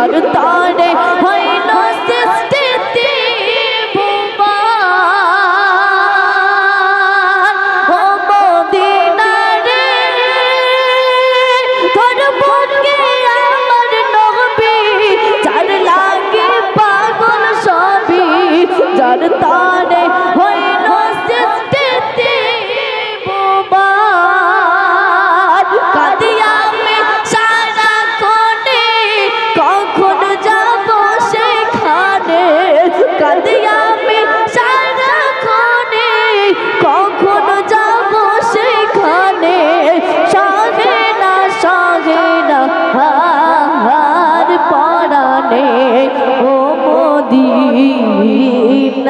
তার তা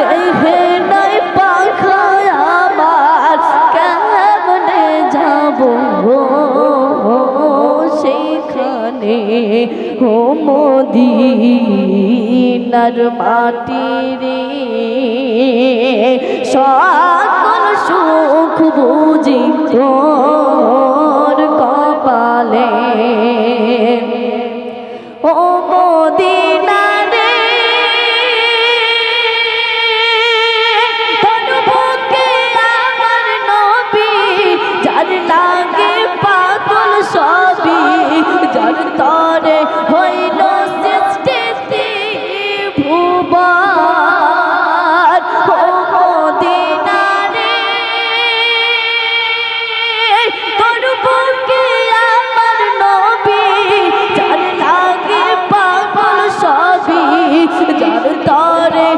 দেহে নাই পাখা আমার কেমনে যাব? সেখানে ও মোদিনার মাটি রে সকল সুখ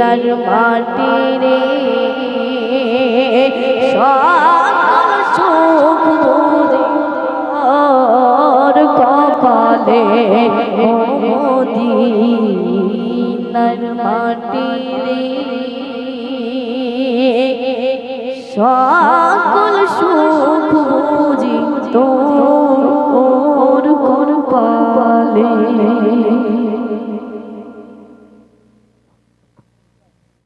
বাংলার মাটি রে। সকল কপালে মোদিনার মাটি রে। সকল সুখ